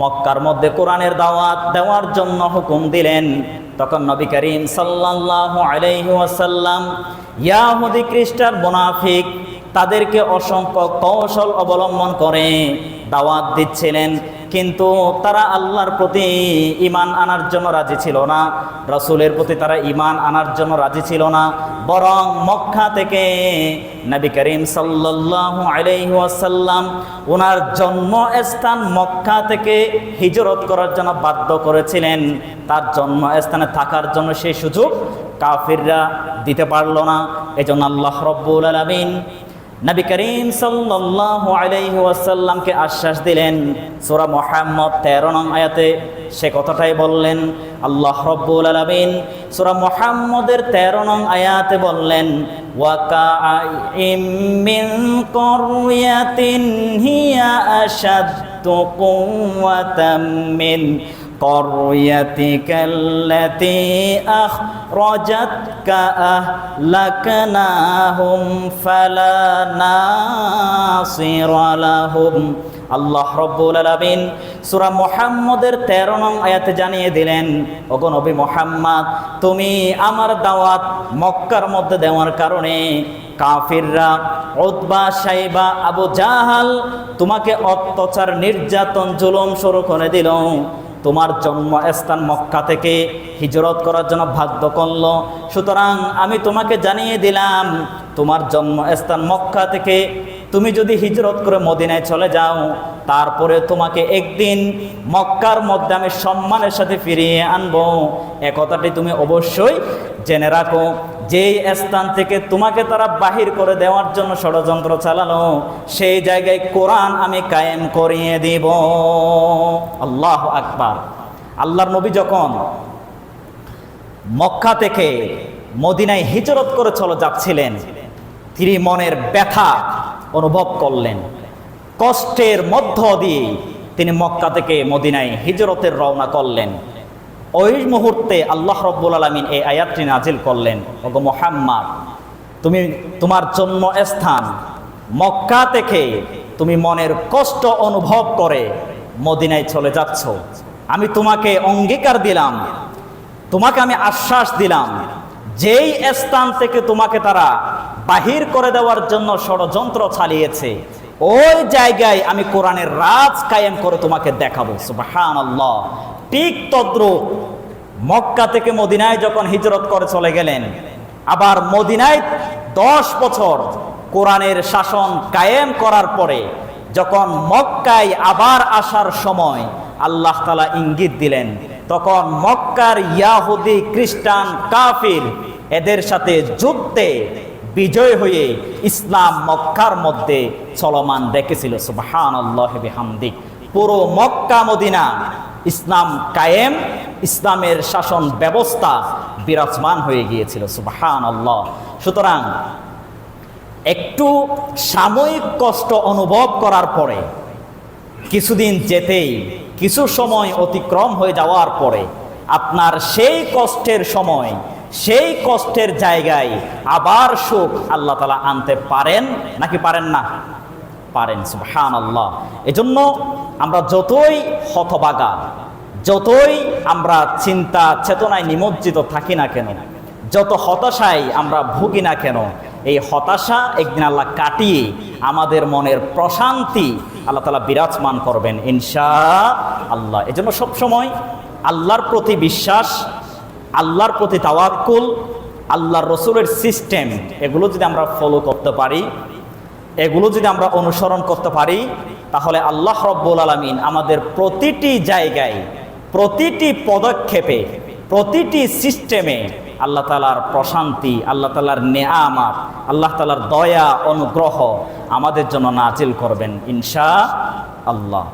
মক্কার মধ্যে কোরআনের দাওয়াত দেওয়ার জন্য হুকুম দিলেন। তখন নবী করিম সাল্লাহ আলাইহি ওয়াসাল্লাম, ইয়াহুদি খ্রিস্টার মোনাফিক, তাদেরকে অসংখ্য কৌশল অবলম্বন করে দাওয়াত দিচ্ছিলেন। কিন্তু তারা আল্লাহর প্রতি ইমান আনার জন্য রাজি ছিল না। রসুলের প্রতি তারা ইমান আনার জন্য রাজি ছিল না। বরং মক্কা থেকে নবী করিম সাল্লাল্লাহু আলাইহি ওয়াসাল্লাম ওনার জন্মস্থান মক্কা থেকে হিজরত করার জন্য বাধ্য করেছিলেন। তার জন্মস্থানে থাকার জন্য সেই সুযোগ কাফিররা দিতে পারল না। এজন্য আল্লাহ রব্বুল আলামিন নবী করিম সাল্লাল্লাহু আলাইহি ওয়াসাল্লামকে আশ্বাস দিলেন, সূরা মুহাম্মদ 13 নং আয়াতে সে কথাটাই বললেন, আল্লাহ রব্বুল আলামিন সূরা মুহাম্মদের 13 নং আয়াতে বললেন ওয়া কাআইম মিন ক্বরয়াতিন হিয়া আশাদ্দু কুওয়াতাম মিন قريتك التي أخرجتك أهلكناهم فلا ناصر لهم আল্লাহ রব্বুল আলামিন সূরা মুহাম্মদের 13 নং আয়াতে জানিয়ে দিলেন ওগো নবী মুহাম্মদ তুমি আমার দাওয়াত মক্কার মধ্যে দেওয়ার কারণে কাফিররা উতবা সাইবা আবু জাহাল তোমাকে অত্যাচার নির্যাতন জুলুম শুরু করে দিল তোমার জন্মস্থান মক্কা থেকে হিজরত করার জন্য বাধ্য করল। সুতরাং আমি তোমাকে জানিয়ে দিলাম, তোমার জন্মস্থান মক্কা থেকে তুমি যদি হিজরত করে মদিনায় চলে যাও, তারপরে তোমাকে একদিন মক্কার মধ্যে আমি সম্মানের সাথে ফিরিয়ে আনব। একথাটি তুমি অবশ্যই জেনে রাখো। যেই স্থান থেকে তোমাকে তারা বাহির করে দেওয়ার জন্য ষড়যন্ত্র চালানো সেই জায়গায় কোরআন আমি কায়েম করিয়ে দিব। আল্লাহ আকবার। আল্লাহর নবী যখন মক্কা থেকে মদিনায় হিজরত করে চলে যাচ্ছিলেন, তিনি মনের ব্যথা অনুভব করলেন। কষ্টের মধ্য দিয়ে তিনি মক্কা থেকে মদিনায় হিজরতের রওনা করলেন। ওই মুহূর্তে আল্লাহ রব্বুল আলমিন এই আয়াতটি নাজিল করলেন, ওগো মোহাম্মদ, তুমি তোমার জন্মস্থান মক্কা থেকে তুমি মনের কষ্ট অনুভব করে মদিনায় চলে যাচ্ছ। আমি তোমাকে অঙ্গীকার দিলাম, তোমাকে আমি আশ্বাস দিলাম, যেই স্থান থেকে তোমাকে তারা বাহির করে দেওয়ার জন্য ষড়যন্ত্র চালিয়েছে, ওই জায়গায় আমি কোরআনের রাজ কায়েম করে তোমাকে দেখাবো আল্লাহ ঠিক তদ্রুপ মক্কা থেকে মদিনায় যখন হিজরত করে চলে গেলেন, আবার মদিনায় দশ বছর কোরআনের শাসন কায়েম করার পরে যখন মক্কায় আবার আসার সময় আল্লাহ তালা ইঙ্গিত দিলেন, তখন মক্কার ইয়াহুদি খ্রিস্টান কাফির এদের সাথে যুদ্ধে বিজয় হয়ে ইসলাম মক্কার মধ্যে চলমান রেখেছিল। সুবাহান পুরো মক্কা মদিনা ইসলাম কায়েম, ইসলামের শাসন ব্যবস্থা বিরাজমান হয়ে গিয়েছিল সুবাহান আল্লাহ সুতরাং একটু সাময়িক কষ্ট অনুভব করার পরে, কিছুদিন যেতেই, কিছু সময় অতিক্রম হয়ে যাওয়ার পরে, আপনার সেই কষ্টের সময়, সেই কষ্টের জায়গায় আবার সুখ আল্লাহ তালা আনতে পারেন? নাকি পারেন না? পারেন সুবহান আল্লাহ এজন্য আমরা যতই হতবাগা, যতই আমরা চিন্তা চেতনায় নিমজ্জিত থাকি না কেন, যত হতাশায় আমরা ভুগি না কেন, এই হতাশা একদিন আল্লাহ কাটিয়ে আমাদের মনের প্রশান্তি আল্লাহ তালা বিরাজমান করবেন ইনশা আল্লাহ। এজন্য সবসময় আল্লাহর প্রতি বিশ্বাস, আল্লাহর প্রতি তাওয়াক্কুল, আল্লাহর রসুলের সিস্টেম, এগুলো যদি আমরা ফলো করতে পারি, এগুলো যদি আমরা অনুসরণ করতে পারি তাহলে আল্লাহ রব্বুল আলমিন আমাদের প্রতিটি জায়গায়, প্রতিটি পদক্ষেপে, প্রতিটি সিস্টেমে আল্লাহ তালার প্রশান্তি, আল্লাহ তালার নেয়ামাত, আল্লাহ তালার দয়া, অনুগ্রহ আমাদের জন্য নাজিল করবেন ইনশা আল্লাহ।